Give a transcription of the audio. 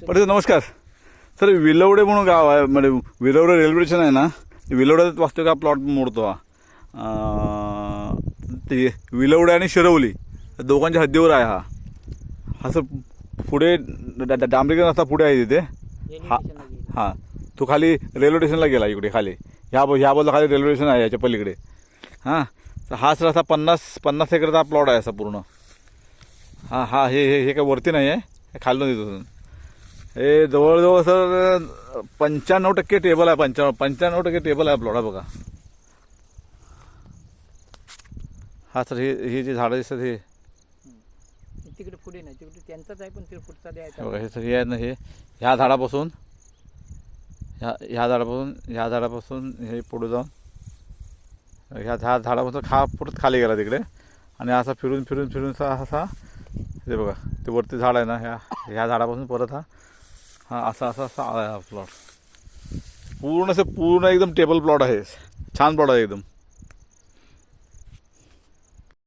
पण नमस्कार. सर विलवडे म्हणून गाव आहे म्हणजे विलवडे रेल्वे स्टेशन आहे ना विलवड्यात वास्तविक हा प्लॉट मोडतो हा? ते विलवडे आणि शिरवली दोघांच्या हद्दीवर आहे हा. हा सर पुढे डांबरीकर रस्ता पुढे आहे तिथे. हा हां. तो खाली रेल्वे स्टेशनला गेला इकडे खाली. ह्या ह्या बाजूला खाली रेल्वे स्टेशन आहे याच्या पलीकडे. हां तर हाच रस्ता पन्नास पन्नास एकरचा प्लॉट आहे असा पूर्ण. हां हा हे हे हे काय वरती नाही आहे हे खालून येतो. हे जवळजवळ सर पंच्याण्णव टक्के टेबल आहे पंच्याण्णव पंच्याण्णव टक्के टेबल आहे प्लॉट बघा. हा सर हे हे जे झाडं दिसतात हे. तिकडे पुढे नाही तिकडे त्यांचाच आहे पण तिकडे पुढचा हे द्यायचा बघा हे सर हे आहे ना हे. ह्या झाडापासून ह्या ह्या झाडापासून ह्या झाडापासून हे पुढे जाऊन ह्या ह्या झाडापासून खा पुढे खाली गेला तिकडे. आणि असा फिरून फिरून फिरून असा असा ते बघा ते वरती झाड आहे ना ह्या ह्या झाडापासून परत हा. हा असा असा असा आला हा प्लॉट पूर्ण असं पूर्ण एकदम टेबल प्लॉट आहे. छान प्लॉट आहे एकदम.